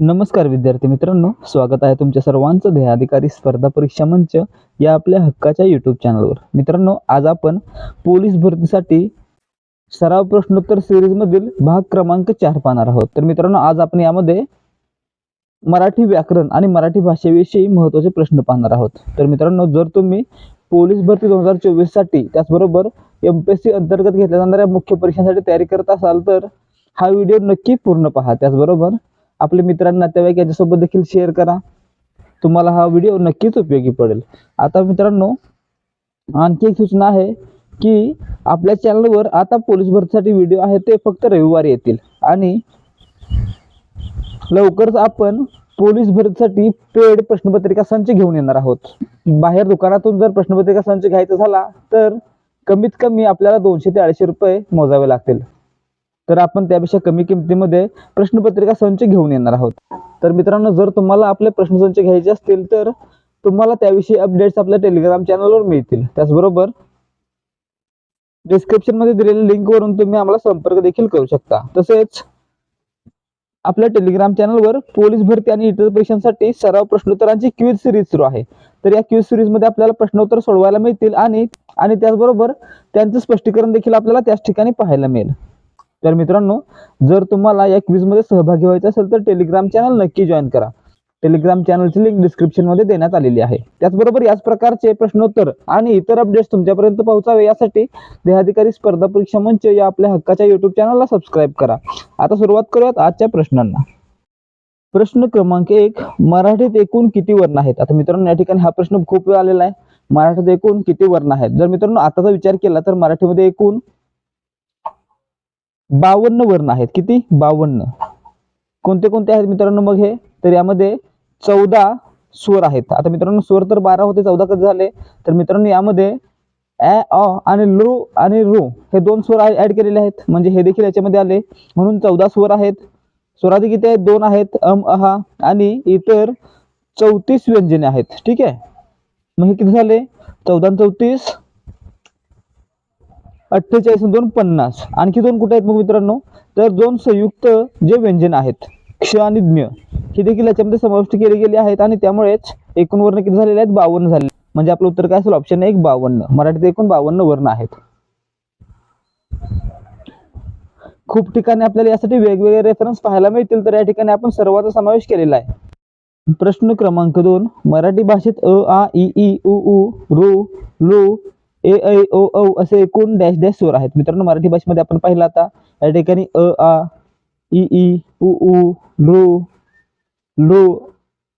नमस्कार विद्यार्थी मित्रांनो स्वागत आहे तुमच्या सर्वांचं ध्येयाधिकारी स्पर्धा परीक्षा मंच या आपल्या हक्काच्या यूट्यूब चॅनलवर मित्रांनो आज आपण पोलीस भरतीसाठी सराव प्रश्नोत्तर सिरीजमधील भाग क्रमांक चार पाहणार आहोत. तर मित्रांनो आज आपण यामध्ये मराठी व्याकरण आणि मराठी भाषेविषयी महत्त्वाचे प्रश्न पाहणार आहोत. तर मित्रांनो जर तुम्ही पोलीस भरती दोन हजार चोवीससाठी त्याचबरोबर एम पी एस सी अंतर्गत घेतल्या जाणाऱ्या मुख्य परीक्षांसाठी तयारी करत असाल तर हा व्हिडिओ नक्की पूर्ण पहा. त्याचबरोबर आपल्या मित्रांना नातेवाईक याच्यासोबत देखील शेअर करा. तुम्हाला हा व्हिडिओ नक्कीच उपयोगी पडेल. आता मित्रांनो आणखी एक सूचना आहे की आपल्या चॅनलवर आता पोलीस भरतीसाठी व्हिडिओ आहे ते फक्त रविवारी येतील. आणि लवकरच आपण पोलीस भरतीसाठी पेड प्रश्नपत्रिका संच घेऊन येणार आहोत. बाहेर दुकानातून जर प्रश्नपत्रिका संच घ्यायचा झाला तर कमीत कमी आपल्याला दोनशे ते अडीचशे रुपये मोजावे लागतील. तर आपण त्यापेक्षा कमी किमतीमध्ये प्रश्नपत्रिका संच घेऊन येणार आहोत. तर मित्रांनो जर तुम्हाला आपले प्रश्नसंच घ्यायचे असतील तर तुम्हाला त्याविषयी अपडेट्स आपल्या टेलिग्राम चॅनलवर मिळतील. त्याचबरोबर डिस्क्रिप्शनमध्ये दिलेल्या लिंकवरून तुम्ही आम्हाला संपर्क देखील करू शकता. तसेच आपल्या टेलिग्राम चॅनलवर पोलीस भरती आणि इतर परीक्षांसाठी सराव प्रश्नोत्तरांची क्विज सिरीज सुरू आहे. तर या क्विज सिरीजमध्ये आपल्याला प्रश्नोत्तर सोडवायला मिळतील आणि आणि त्याचबरोबर त्यांचं स्पष्टीकरण देखील आपल्याला त्याच ठिकाणी पाहायला मिळेल. तर मित्रांनो जर तुम्हाला या क्विजमध्ये सहभागी व्हायचं असेल तर टेलिग्राम चॅनल नक्की जॉईन करा. टेलिग्राम चॅनलची लिंक डिस्क्रिप्शनमध्ये देण्यात आलेली आहे. त्याचबरोबर याच प्रकारचे प्रश्नोत्तर आणि इतर अपडेट्स तुमच्यापर्यंत पोहोचावे यासाठी देहाधिकारी स्पर्धा परीक्षा मंच या आपल्या हक्काच्या युट्यूब चॅनलला सबस्क्राईब करा. आता सुरुवात करूयात आजच्या प्रश्नांना. प्रश्न क्रमांक एक मराठीत एकूण किती वर्ण आहेत? आता मित्रांनो या ठिकाणी हा प्रश्न खूप वेळ आलेला आहे. मराठीत एकूण किती वर्ण आहेत? जर मित्रांनो आताचा विचार केला तर मराठीमध्ये एकूण बावन्न वर्ण आहेत. किती? बावन्न. कोणते कोणते आहेत मित्रांनो मग हे? तर यामध्ये चौदा स्वर आहेत. आता मित्रांनो स्वर तर बारा होते चौदा कधी झाले? तर मित्रांनो यामध्ये ॲ अ आणि लू आणि रू हे दोन स्वर ऍड केलेले आहेत. म्हणजे हे देखील याच्यामध्ये आले. म्हणून चौदा स्वर आहेत. स्वरादी किती आहेत? दोन आहेत. अम अहा आणि इतर चौतीस व्यंजने आहेत. ठीक आहे? मग हे किती झाले? चौदा चौतीस. अठ्ठेचाळीस दोन पन्नास. आणखी दोन कुठे आहेत मग मित्रांनो? तर दोन संयुक्त जे व्यंजन आहेत क्ष आणि ज्ञ हे देखील याच्यामध्ये समाविष्ट केले गेले आहेत आणि त्यामुळेच एकूण वर्ण किती झालेले आहेत? बावन्न झाले म्हणजे आपलं उत्तर काय असेल? ऑप्शन एक बावन्न. मराठीत एकूण बावन्न वर्ण आहेत. खूप ठिकाणी आपल्याला यासाठी वेगवेगळे रेफरन्स पाहायला मिळतील तर या ठिकाणी आपण सर्वांचा समावेश केलेला आहे. प्रश्न क्रमांक दोन. मराठी भाषेत अ आ इ ई उ उ रु लू ए ऐ ओ औ असे एकूण डॅश डॅश स्वर आहेत. मित्रांनो मराठी भाषेमध्ये आपण पाहिलं आता या ठिकाणी अ आ ई ई उ उ रू लू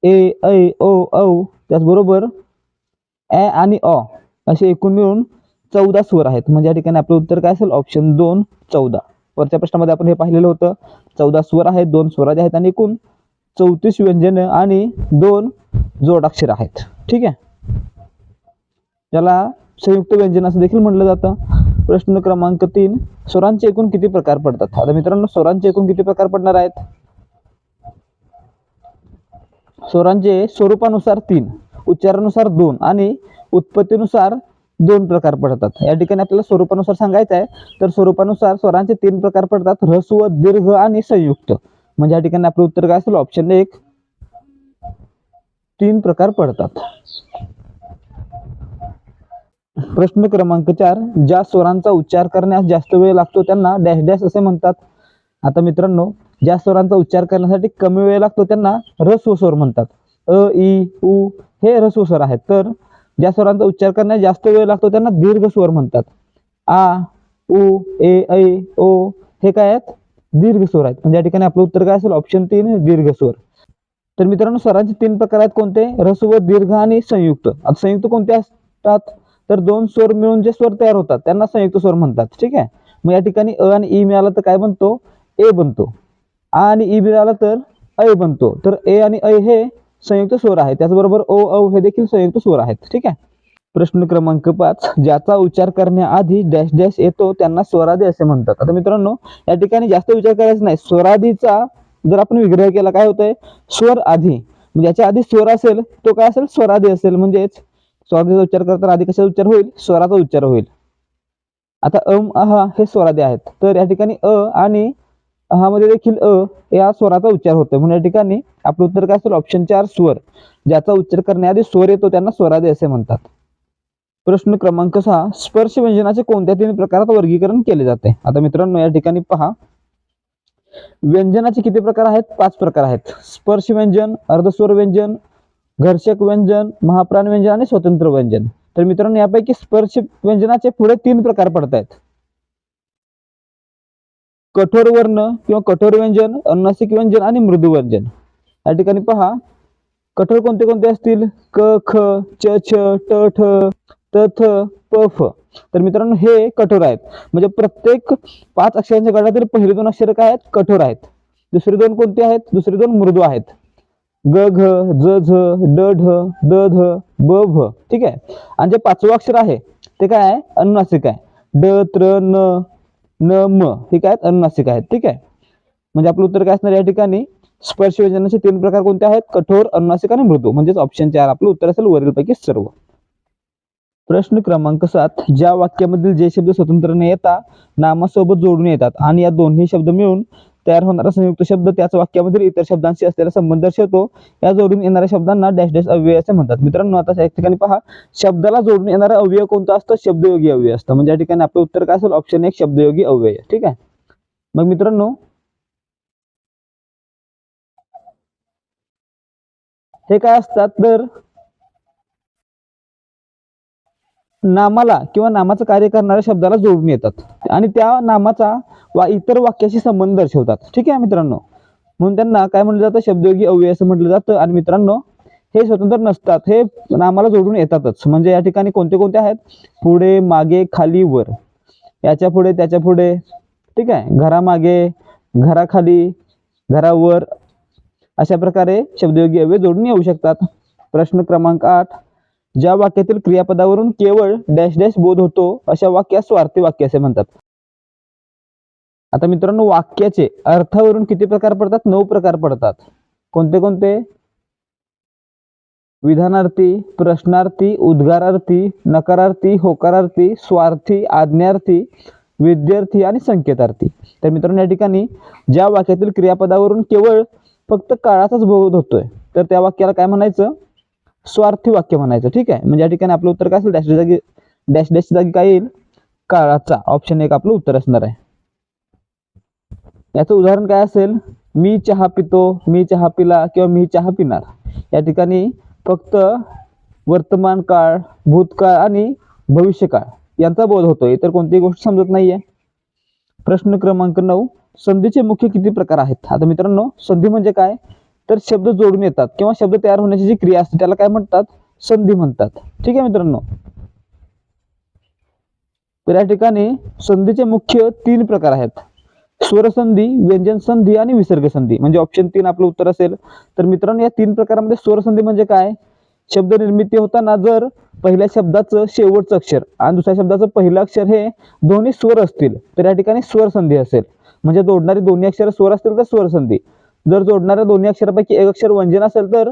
ए ऐ ओ औ त्याचबरोबर ॲ आणि अ असे एकूण मिळून चौदा स्वर आहेत. म्हणजे या ठिकाणी आपलं उत्तर काय असेल? ऑप्शन दोन चौदा. वरच्या प्रश्नामध्ये आपण हे पाहिलेलं होतं. चौदा स्वर आहेत दोन स्वराज आहेत आणि एकूण चौतीस व्यंजन आणि दोन जोडाक्षर आहेत. ठीक आहे? त्याला संयुक्त व्यंजन असं देखील म्हटलं जातं. प्रश्न क्रमांक तीन स्वरांचे एकूण किती प्रकार पडतात? आता मित्रांनो स्वरांचे एकूण किती प्रकार पडणार आहेत? स्वरांचे स्वरूपानुसार तीन उच्चारानुसार दोन आणि उत्पत्तीनुसार दोन प्रकार पडतात. या ठिकाणी आपल्याला स्वरूपानुसार सांगायचं आहे तर स्वरूपानुसार स्वरांचे तीन प्रकार पडतात ह्रस्व दीर्घ आणि संयुक्त. म्हणजे या ठिकाणी आपलं उत्तर काय असेल? ऑप्शन एक तीन प्रकार पडतात. प्रश्न क्रमांक चार ज्या स्वरांचा उच्चार करण्यास जास्त वेळ लागतो त्यांना डॅश डॅश असे म्हणतात. आता मित्रांनो ज्या स्वरांचा उच्चार करण्यासाठी कमी वेळ लागतो त्यांना ह्रस्व स्वर म्हणतात. अ ई उ हे ह्रस्व स्वर आहेत. तर ज्या स्वरांचा उच्चार करण्यास जास्त वेळ लागतो त्यांना दीर्घ स्वर म्हणतात. आ उ ए ऐ ओ हे काय आहेत? दीर्घ स्वर आहेत. म्हणजे या ठिकाणी आपलं उत्तर काय असेल? ऑप्शन तीन दीर्घ स्वर तर मित्रांनो स्वरांचे तीन प्रकार आहेत कोणते? रस्व दीर्घ आणि संयुक्त. आता संयुक्त कोणते असतात? तर दोन स्वर मिळून जे स्वर तयार होतात त्यांना संयुक्त स्वर म्हणतात. ठीक आहे? मग या ठिकाणी अ आणि ई मिळाला तर काय बनतो? ए बनतो. आ आणि ई मिळाला तर ऐ बनतो. तर ए आणि ऐ हे संयुक्त स्वर आहे त्याचबरोबर ओ औ हे देखील संयुक्त स्वर आहेत. ठीक आहे? प्रश्न क्रमांक पाच ज्याचा उच्चार करण्याआधी डॅश डॅश येतो त्यांना स्वरादी असे म्हणतात. आता मित्रांनो या ठिकाणी जास्त विचार करायचा नाही. स्वरादीचा जर आपण विग्रह केला काय होतंय? स्वर आधी. म्हणजे याच्या आधी स्वर असेल तो काय असेल? स्वरादी असेल. म्हणजेच स्वरादीचा उच्चार करताना आधी कशाचा उच्चार होईल? स्वराचा उच्चार होईल. आता अम अहा हे स्वरादे आहेत. तर या ठिकाणी अ आणि अहामध्ये देखील अ या स्वराचा उच्चार होतो म्हणून या ठिकाणी आपलं उत्तर काय असेल? ऑप्शन चार स्वर. ज्याचा उच्चार करण्याआधी स्वर येतो त्यांना स्वरादे असे म्हणतात. प्रश्न क्रमांक सहा. स्पर्श व्यंजनाचे कोणत्या तीन प्रकारात वर्गीकरण केले जाते? आता मित्रांनो या ठिकाणी पहा. व्यंजनाचे किती प्रकार आहेत? पाच प्रकार आहेत. स्पर्श व्यंजन अर्धस्वर व्यंजन घर्षक व्यंजन महाप्राण व्यंजन आणि स्वतंत्र व्यंजन. तर मित्रांनो यापैकी स्पर्श व्यंजनाचे पुढे तीन प्रकार पडतायत. कठोर वर्ण किंवा कठोर व्यंजन अनुनासिक व्यंजन आणि मृदू व्यंजन. या ठिकाणी पहा कठोर कोणते कोणते असतील? क ख च छ ट ठ त थ प फ. तर मित्रांनो हे कठोर आहेत. म्हणजे प्रत्येक पाच अक्षरांच्या गटातील पहिले दोन अक्षर काय आहेत? कठोर आहेत. दुसरे दोन कोणते आहेत? दुसरे दोन मृदू आहेत. ग घ ज झ ड ढ द ध ब भ. ठीक आहे? आणि जे पाचवं अक्षर आहे ते काय आहे? अनुनासिक आहे. ड त्र न न म. हे काय आहेत? अनुनासिक आहेत. ठीक आहे? म्हणजे आपलं उत्तर काय असणार या ठिकाणी? स्पर्श योजनाचे तीन प्रकार कोणते आहेत? कठोर अनुनासिक आणि मृदू. म्हणजेच ऑप्शन चार. आपलं उत्तर असेल वरीलपैकी सर्व. प्रश्न क्रमांक सात. ज्या वाक्यामधील जे शब्द स्वतंत्रने येता नामासोबत जोडून येतात आणि या दोन्ही शब्द मिळून तयार होणारा संयुक्त शब्द त्याच वाक्यामधील इतर शब्दांशी असलेला संबंध दर्शवतो. या जोडून येणाऱ्या शब्दांना डॅश डॅश अव्यय असे म्हणतात. मित्रांनो आता या ठिकाणी पहा. शब्दाला जोडून येणारा अव्यय कोणता असतो? शब्दयोगी अव्यय असतं. म्हणजे या ठिकाणी आपलं उत्तर काय असेल? ऑप्शन एक शब्दयोगी अव्यय. ठीक आहे? मग मित्रांनो हे काय असतात? तर नामाला किंवा नामाचं कार्य करणाऱ्या शब्दाला जोडून येतात. आणि त्या नामाचा वा इतर वाक्याशी संबंध दर्शवतात. ठीक आहे मित्रांनो? म्हणून त्यांना काय म्हटलं जातं? शब्दयोगी अव्यय असं म्हटलं जातं. आणि मित्रांनो हे स्वतंत्र नसतात. हे नामाला जोडून येतातच. म्हणजे या ठिकाणी कोणते कोणते आहेत? पुढे मागे खाली वर. याच्यापुढे त्याच्या पुढे. ठीक आहे? घरामागे घराखाली घरावर. अशा प्रकारे शब्दयोगी अव्यय जोडून येऊ शकतात. प्रश्न क्रमांक आठ. ज्या वाक्यातील क्रियापदावरून केवळ डॅश डॅश बोध होतो अशा वाक्यास स्वार्थी वाक्य असे म्हणतात. आता मित्रांनो वाक्याचे अर्थावरून किती प्रकार पडतात? नऊ प्रकार पडतात. कोणते कोणते? विधानार्थी प्रश्नार्थी उद्गारार्थी नकारार्थी होकारार्थी स्वार्थी आज्ञार्थी विद्यार्थी आणि संकेतार्थी. तर मित्रांनो या ठिकाणी ज्या वाक्यातील क्रियापदावरून केवळ फक्त काळाचाच बोध होतोय तर त्या वाक्याला काय म्हणायचं? स्वार्थी वाक्य म्हणायचं ठीक आहे? म्हणजे या ठिकाणी आपलं उत्तर काय असेल? डॅश जागी डॅश डॅश जागी काय येईल? काळाचा. ऑप्शन एक आपलं उत्तर असणार आहे. याचं उदाहरण काय असेल? मी चहा पितो मी चहा पिला किंवा मी चहा पिणार. या ठिकाणी फक्त वर्तमान काळ भूतकाळ आणि भविष्यकाळ यांचा बोध होतोय. इतर कोणतीही गोष्ट समजत नाहीये. प्रश्न क्रमांक नऊ. संधीचे मुख्य किती प्रकार आहेत? आता मित्रांनो संधी म्हणजे काय? तर शब्द जोडून येतात किंवा शब्द तयार होण्याची जी क्रिया असते त्याला काय म्हणतात? संधी म्हणतात. ठीक आहे मित्रांनो? तर या ठिकाणी संधीचे मुख्य तीन प्रकार आहेत. स्वरसंधी व्यंजन संधी आणि विसर्ग संधी म्हणजे ऑप्शन तीन आपलं उत्तर असेल. तर मित्रांनो या तीन प्रकारामध्ये स्वरसंधी म्हणजे काय? शब्द निर्मिती होताना जर पहिल्या शब्दाचं शेवटचं अक्षर आणि दुसऱ्या शब्दाचं पहिलं अक्षर हे दोन्ही स्वर असतील तर या ठिकाणी स्वरसंधी असेल. म्हणजे जोडणारी दोन्ही अक्षर स्वर असतील तर स्वरसंधी. जर जोडणाऱ्या दोन्ही अक्षरापैकी एक अक्षर व्यंजन असेल तर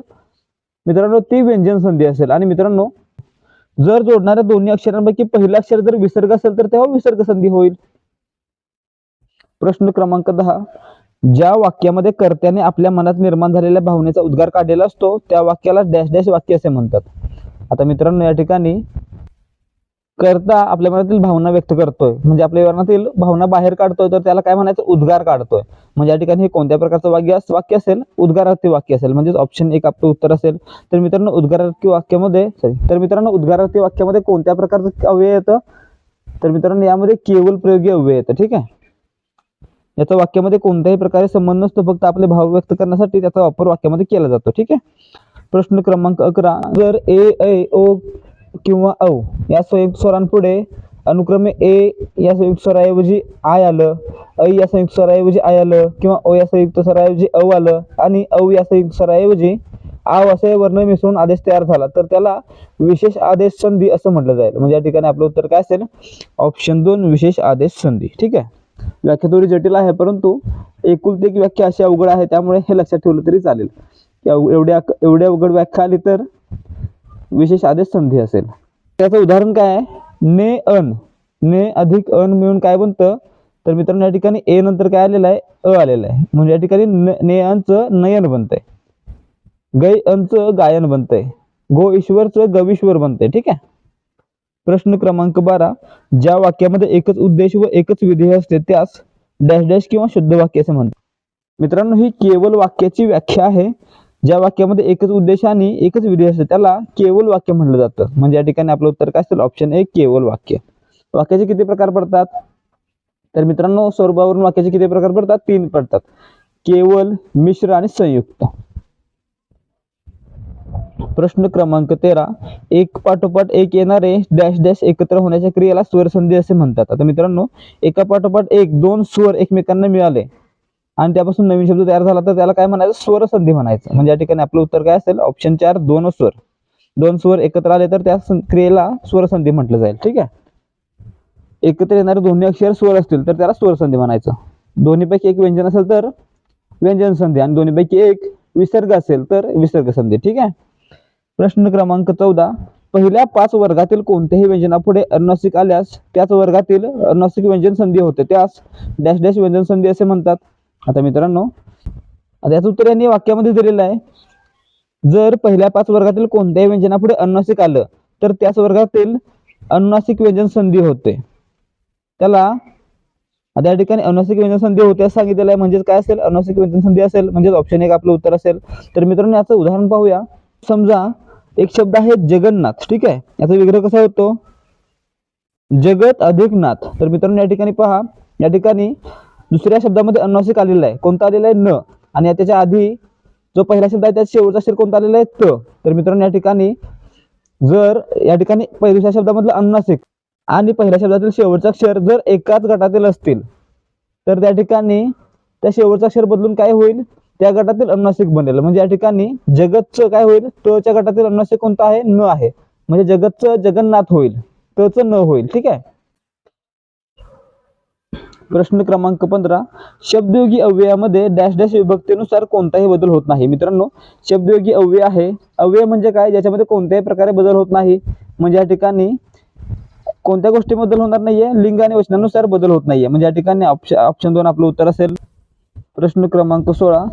मित्रांनो ती व्यंजन संधी असेल. आणि मित्रांनो जर जोडणाऱ्या दोन्ही अक्षरांपैकी पहिलं अक्षर जर विसर्ग असेल तर तेव्हा विसर्ग संधी होईल. प्रश्न क्रमांक दहा. ज्या वाक्यामध्ये कर्त्याने आपल्या मनात निर्माण झालेल्या भावनेचा उद्गार काढलेला असतो त्या वाक्याला डॅश डॅश वाक्य असे म्हणतात. आता मित्रांनो या ठिकाणी करता आपल्या मनातील भावना व्यक्त करतोय. म्हणजे आपल्या मनातील भावना बाहेर काढतोय तर त्याला काय म्हणायचं? उद्गार काढतोय. म्हणजे या ठिकाणी हे कोणत्या प्रकारचं वाक्य वाक्य असेल? उद्गारार्थी वाक्य असेल. म्हणजेच ऑप्शन एक आपलं उत्तर असेल. तर मित्रांनो उद्गारार्थी वाक्यामध्ये सॉरी तर मित्रांनो उद्गारार्थी वाक्यामध्ये कोणत्या प्रकारचं अव्यय येतं? तर मित्रांनो यामध्ये केवळ प्रयोगी अव्यय येतं. ठीक आहे? याचा वाक्यामध्ये कोणत्याही प्रकारे संबंध नसतो. फक्त आपले भाव व्यक्त करण्यासाठी त्याचा वापर वाक्यामध्ये केला जातो. ठीक आहे? प्रश्न क्रमांक अकरा. जर ए ऐ ओ किंवा औ. या संयुक्त स्वरांपुढे अनुक्रमे ए या संयुक्त स्वराऐवजी आय आलं ऐ या संयुक्त स्वराऐवजी आय आलं किंवा ओ या संयुक्त स्वराऐवजी औ आलं आणि औ या संयुक्त स्वराऐवजी आव असे वर्ण मिसळून आदेश तयार झाला. तर त्याला विशेष आदेश संधी असं म्हटलं जाईल. म्हणजे या ठिकाणी आपलं उत्तर काय असेल? ऑप्शन दोन विशेष आदेश संधी. ठीक आहे? व्याख्या थोडी जटिल आहे परंतु एकुलती एक व्याख्या अशी अवघड आहे त्यामुळे हे लक्षात ठेवलं तरी चालेल. एवढ्या एवढ्या अवघड व्याख्या आली तर विशेष आदेश संधी असेल. त्याचं उदाहरण काय आहे? ने अन. ने अधिक अन मिळून काय बनतं? तर मित्रांनो या ठिकाणी ए नंतर काय आलेलं आहे? अ आलेलं आहे. म्हणजे या ठिकाणी ने अनचं नयन बनतंय. गै अनचं गायन बनतंय. गो ईश्वरचं गविश्वर बनतंय. ठीक आहे? प्रश्न क्रमांक बारा. ज्या वाक्यामध्ये एकच उद्देश व एकच विधेय असते त्यास डॅश डॅश किंवा शुद्ध वाक्य असे म्हणतात. मित्रांनो ही केवळ वाक्याची व्याख्या आहे. ज्या वाक्यामध्ये एकच उद्देश आणि एकच विधेय असते त्याला केवळ वाक्य म्हटलं जातं. म्हणजे या ठिकाणी आपलं उत्तर काय असेल? ऑप्शन ए केवळ वाक्य. वाक्याचे किती प्रकार पडतात? तर मित्रांनो स्वरूपावरून वाक्याचे किती प्रकार पडतात? तीन पडतात. केवळ मिश्र आणि संयुक्त. प्रश्न क्रमांक तेरा. एक पाठोपाठ एक येणारे डॅश डॅश एकत्र होण्याच्या क्रियेला स्वरसंधी असे म्हणतात. आता मित्रांनो एका पाठोपाठ एक दोन स्वर एकमेकांना मिळाले. आणि त्यापासून नवीन शब्द तयार झाला तर त्याला काय म्हणायचं? स्वर संधी म्हणायचं. म्हणजे या ठिकाणी आपलं उत्तर काय असेल? ऑप्शन चार दोन स्वर. दोन स्वर एकत्र आले तर त्या क्रियेला क्रियेला स्वरसंधी म्हटलं जाईल. ठीक आहे? एकत्र येणारे दोन्ही अक्षर स्वर असतील तर त्याला स्वरसंधी म्हणायचं. दोन्हीपैकी एक व्यंजन असेल तर व्यंजन संधी आणि दोन्हीपैकी एक विसर्ग असेल तर विसर्ग संधी. ठीक आहे? प्रश्न क्रमांक चौदा. पहिल्या पाच वर्गातील कोणत्याही व्यंजनापुढे अनुनासिक आल्यास त्याच वर्गातील अनुनासिक व्यंजन संधी होते. त्यास डॅश डॅश व्यंजन संधी असे म्हणतात. आता मित्रांनो आता याचं उत्तर यांनी वाक्यामध्ये दिलेलं आहे. जर पहिल्या पाच वर्गातील कोणत्याही व्यंजनापुढे अनुनासिक आलं तर त्याच वर्गातील अनुनासिक व्यंजन संधी होते. त्याला आता या ठिकाणी अनुनासिक व्यंजन संधी होते असं सांगितलेलं आहे. म्हणजेच काय असेल? अनुनासिक व्यंजन संधी असेल. म्हणजेच ऑप्शन एक आपलं उत्तर असेल. तर मित्रांनो याचं उदाहरण पाहूया. समजा एक शब्द आहे जगन्नाथ. ठीक आहे? याचा विग्रह कसा होतो? जगत अधिक नाथ तर मित्रांनो या ठिकाणी पहा. या ठिकाणी दुसऱ्या शब्दामध्ये अनुनासिक आलेला आहे. कोणता आलेला आहे? न. आणि त्याच्या आधी जो पहिला शब्द आहे त्यात शेवटचा अक्षर कोणता आलेला आहे? त. तर मित्रांनो या ठिकाणी जर या ठिकाणी पहिल्या शब्दामधलं अनुनासिक आणि पहिल्या शब्दातील शेवटचा अक्षर जर एकाच गटातील असतील तर त्या ठिकाणी त्या शेवटचा अक्षर बदलून काय होईल? त्या गटातील अनुनासिक बनेल. म्हणजे या ठिकाणी जगतचं काय होईल? तच्या गटातील अनुनासिक कोणता आहे? न आहे. म्हणजे जगतचं जगन्नाथ होईल. तचं न होईल. ठीक आहे? प्रश्न क्रमांक पंधरा शब्दयोगी अव्ययामध्ये डॅश डॅश विभक्तीनुसार कोणताही बदल होत नाही. मित्रांनो शब्दयोगी अव्यय आहे. अव्यय म्हणजे काय? ज्याच्यामध्ये कोणत्याही प्रकारे बदल होत नाही. म्हणजे या ठिकाणी कोणत्या गोष्टी बदल होणार नाहीये? लिंग आणि वचनानुसार बदल होत नाहीये. म्हणजे या ठिकाणी ऑप्शन ऑप्शन दोन आपलं उत्तर असेल. प्रश्न क्रमांक सोळा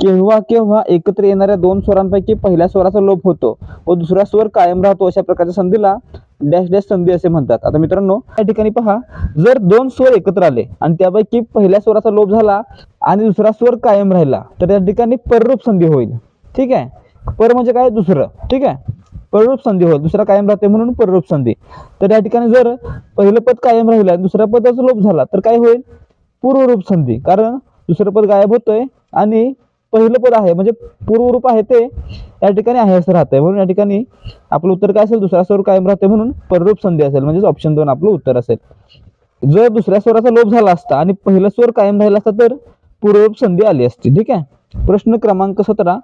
केव्हा केव्हा एकत्र येणाऱ्या दोन स्वरांपैकी पहिल्या स्वराचा लोप होतो व दुसरा स्वर कायम राहतो अशा प्रकारच्या संधीला डॅश डॅश संधी असे म्हणतात. आता मित्रांनो या ठिकाणी पहा जर दोन स्वर एकत्र आले आणि त्यापैकी पहिल्या स्वराचा लोप झाला आणि दुसरा स्वर कायम राहिला तर त्या ठिकाणी पररूप संधी होईल. ठीक आहे? पर म्हणजे काय? दुसरं. ठीक आहे? पररूप संधी होईल. दुसरा कायम राहते म्हणून पररूप संधी. तर या ठिकाणी जर पहिलं पद कायम राहिलं आणि दुसऱ्या पदाचा लोप झाला तर काय होईल? पूर्वरूप संधी. कारण दुसरं पद गायब होतंय आणि पहिलं पद आहे म्हणजे पूर्वरूप आहे ते या ठिकाणी आहे असं राहतंय. म्हणून या ठिकाणी आपलं उत्तर काय असेल? दुसरा स्वर कायम राहते म्हणून पररूप संधी असेल. म्हणजेच ऑप्शन दोन आपलं उत्तर असेल. जर दुसऱ्या स्वराचा लोप झाला असता आणि पहिला स्वर कायम राहिला असता तर पूर्वरूप संधी आली असती. ठीक आहे? प्रश्न क्रमांक सतरा.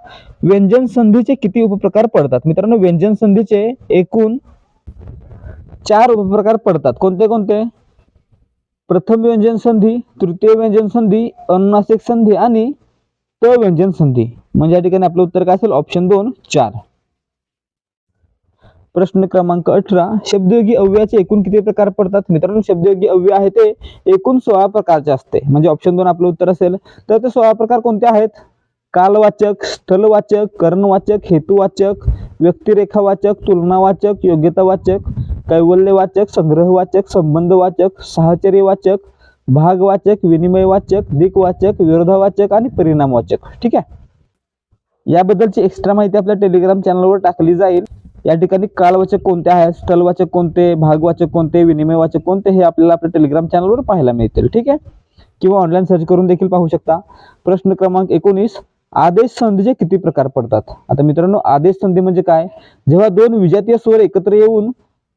व्यंजन संधीचे किती उपप्रकार पडतात? मित्रांनो व्यंजन संधीचे एकूण चार उपप्रकार पडतात. कोणते कोणते? प्रथम व्यंजन संधी तृतीय व्यंजन संधी अनुनासिक संधी आणि त व्यंजन संधी. म्हणजे या ठिकाणी आपलं उत्तर काय असेल? ऑप्शन दोन चार. प्रश्न क्रमांक अठरा. शब्दयोगी अव्ययाचे एकूण किती प्रकार पडतात? मित्रांनो शब्दयोगी अव्यय आहे ते एकूण सोळा प्रकारचे असते. म्हणजे ऑप्शन दोन आपलं उत्तर असेल. तर ते सोळा प्रकार कोणते आहेत? कालवाचक स्थलवाचक कर्णवाचक हेतुवाचक व्यक्तिरेखावाचक तुलनावाचक योग्यतावाचक कैवल्यवाचक संग्रहवाचक संबंधवाचक साहचर्यवाचक भागवाचक विनिमयवाचक दिक्वाचक विरोधावाचक आणि परिणामवाचक. ठीक आहे? याबद्दलची एक्स्ट्रा माहिती आपल्या टेलिग्राम चॅनलवर टाकली जाईल. या ठिकाणी कालवाचक कोणते आहेत स्थलवाचक कोणते भागवाचक कोणते विनिमयवाचक कोणते हे आपल्याला आपल्या टेलिग्राम चॅनलवर पाहायला मिळतील. ठीक आहे? किंवा ऑनलाईन सर्च करून देखील पाहू शकता. प्रश्न क्रमांक एकोणीस आदेश संधीचे किती प्रकार पडतात? आता मित्रांनो आदेश संधी म्हणजे काय? जेव्हा दोन विजातीय स्वर एकत्र येऊन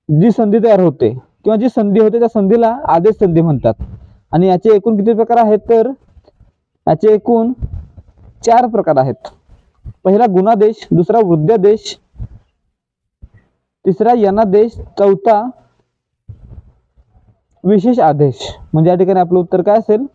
जी संधी तयार होते किंवा जी संधी होते त्या संधीला आदेश संधी म्हणतात. आणि याचे एकूण किती प्रकार आहेत तर? याचे एकूण चार प्रकार आहेत. पहिला गुणादेश दुसरा वृद्धादेश तिसरा यनादेश चौथा विशेष आदेश. म्हणजे या ठिकाणी आपलं उत्तर काय असेल?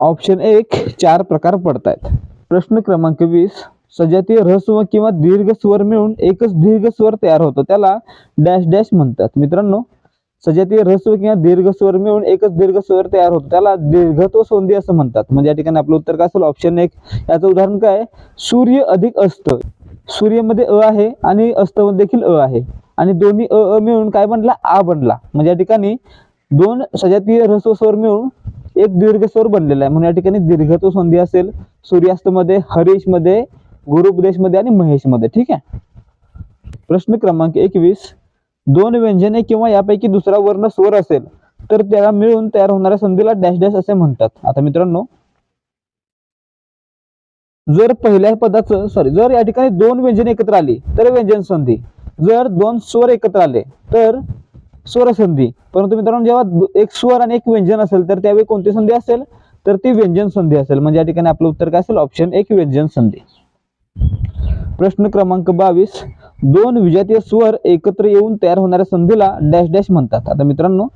ऑप्शन एक चार प्रकार पडतायत. प्रश्न क्रमांक वीस सजातीय रहस्व किंवा दीर्घ स्वर मिळून एकच दीर्घ स्वर तयार होतो. त्याला डॅश डॅश म्हणतात. मित्रांनो सजातीय ह्रस्व किंवा दीर्घ स्वर मिळून एकच दीर्घ स्वर तयार होतो. त्याला दीर्घत्व संधी असं म्हणतात. म्हणजे या ठिकाणी आपलं उत्तर काय असेल? ऑप्शन एक. याचं उदाहरण काय सूर्य अधिक अस्त. सूर्यमध्ये अ आहे आणि अस्तमध्ये देखील अ आहे. आणि दोन्ही अ अ मिळून काय बनला? आ बनला. म्हणजे या ठिकाणी दोन सजातीय ह्रस्व स्वर मिळून एक दीर्घ स्वर बनलेला आहे. म्हणून या ठिकाणी दीर्घत्व संधी असेल. सूर्यास्तमध्ये हरीशमध्ये गुरुपदेशमध्ये आणि महेशमध्ये. ठीक आहे? प्रश्न क्रमांक एकवीस. दोन व्यंजने किंवा यापैकी दुसरा वर्ण स्वर असेल तर त्याला मिळून तयार होणाऱ्या संधीला डॅश डॅश असे म्हणतात. आता मित्रांनो जर पहिल्या पदाचं सॉरी जर या ठिकाणी दोन व्यंजने एकत्र आली तर व्यंजन संधी. जर दोन स्वर एकत्र आले तर स्वर संधी. परंतु मित्रांनो जेव्हा एक स्वर आणि एक व्यंजन असेल तर त्यावेळी कोणती संधी असेल? तर ती व्यंजन संधी असेल. म्हणजे या ठिकाणी आपलं उत्तर काय असेल? ऑप्शन एक व्यंजन संधी. प्रश्न क्रमांक बावीस दोन विजातीय स्वर एकत्र येऊन तयार होणाऱ्या संधीला डॅश डॅश म्हणतात. आता मित्रांनो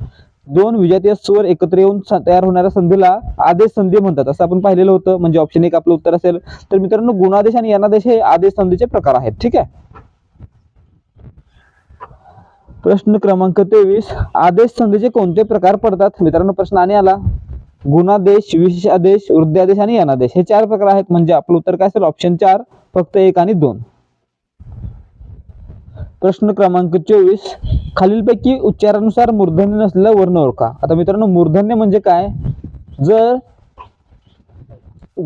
दोन विजातीय स्वर एकत्र येऊन तयार होणाऱ्या संधीला आदेश संधी म्हणतात. असं आपण पाहिलेलं होतं म्हणजे ऑप्शन एक आपलं उत्तर असेल. तर मित्रांनो गुणादेश आणि यनादेश हे आदेश संधीचे प्रकार आहेत. ठीक आहे? प्रश्न क्रमांक तेवीस. आदेश संधीचे कोणते प्रकार पडतात? मित्रांनो प्रश्न आणि आला. गुणादेश विशेष आदेश वृद्धादेश आणि यनादेश. हे चार प्रकार आहेत. म्हणजे आपलं उत्तर काय असेल? ऑप्शन चार फक्त एक आणि दोन. प्रश्न क्रमांक चोवीस. खालीलपैकी उच्चारानुसार मूर्धन्य नसलेला वर्ण ओळखा. आता मित्रांनो मूर्धन्य म्हणजे काय? जर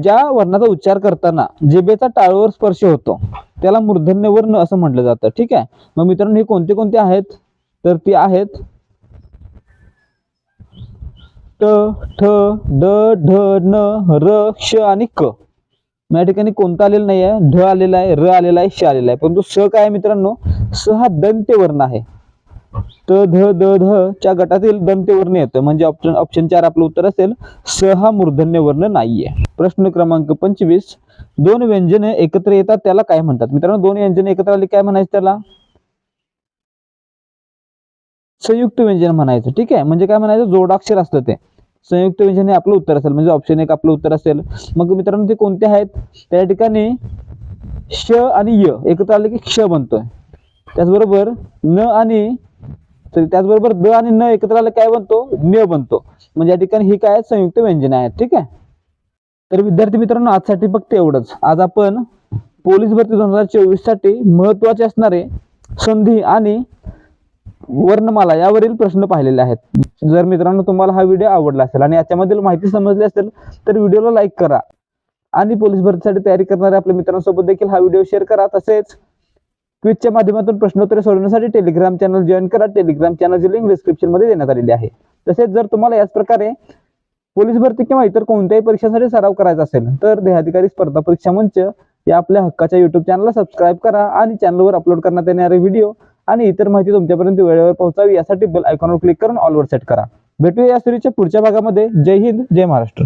ज्या वर्णाचा उच्चार करताना जेबेचा टाळूवर स्पर्श होतो त्याला मूर्धन्य वर्ण असं म्हटलं जातं. ठीक आहे? मग मित्रांनो हे कोणते कोणते आहेत? तर ती आहेत ट ठ ड ढ न र क्ष आणि क. या ठिकाणी कोणतं आलेलं नाही आहे. ढ आलेला आहे र आलेला आहे श आलेला आहे. परंतु स काय आहे मित्रांनो? स हा दंत्य वर्ण आहे. त ध द ध च्या गटातील दंत्य वर्ण येतं म्हणजे ऑप्शन ऑप्शन चार आपलं उत्तर असेल स हा मूर्धन्य वर्ण नाहीये. प्रश्न क्रमांक पंचवीस. दोन व्यंजने एकत्र येतात त्याला काय म्हणतात? मित्रांनो दोन व्यंजने एकत्र आली काय म्हणायचं त्याला? संयुक्त व्यंजन म्हणायचं. ठीक आहे? म्हणजे काय म्हणायचं? जोडाक्षर असतं ते. संयुक्त व्यंजन हे आपलं उत्तर असेल म्हणजे ऑप्शन एक आपलं उत्तर असेल. मग मित्रांनो ते कोणते आहेत? त्या ठिकाणी श आणि य एकत्र आले की क्ष बनतोय. त्याचबरोबर न आणि तर त्याचबरोबर द आणि न एकत्र आले काय बनतो? न बनतो. म्हणजे या ठिकाणी ही काय संयुक्त व्यंजन आहेत ठीक आहे? तर विद्यार्थी मित्रांनो आजसाठी फक्त एवढंच. आज आपण पोलीस भरती दोन हजार चोवीससाठी महत्त्वाचे असणारे संधी आणि वर्णमाला यावरील प्रश्न पाहिलेले आहेत. जर मित्रांनो तुम्हाला हा व्हिडिओ आवडला असेल आणि याच्यामधील माहिती समजली असेल तर व्हिडिओला लाईक करा. आणि पोलीस भरतीसाठी तयारी करणाऱ्या आपल्या मित्रांसोबत देखील हा व्हिडिओ शेअर करा. तसेच क्विजच्या माध्यमातून प्रश्नोत्तरे सोडवण्यासाठी टेलिग्राम चॅनल जॉईन करा. टेलिग्राम चॅनलची लिंक डिस्क्रिप्शनमध्ये देण्यात आलेली आहे. तसेच जर तुम्हाला याच प्रकारे पोलीस भरती किंवा इतर कोणत्याही परीक्षांसाठी सराव करायचा असेल तर देहाधिकारी स्पर्धा परीक्षा मंच या आपल्या हक्काच्या युट्यूब चॅनलला सबस्क्राईब करा आणि चॅनलवर अपलोड करण्यात येणारे व्हिडिओ आणि इतर माहिती तुमच्यापर्यंत वेळेवर पोहोचावी यासाठी बेल आयकॉनवर क्लिक करून ऑलवर सेट करा. भेटूया या सिरीजच्या पुढच्या भागामध्ये. जय हिंद जय महाराष्ट्र.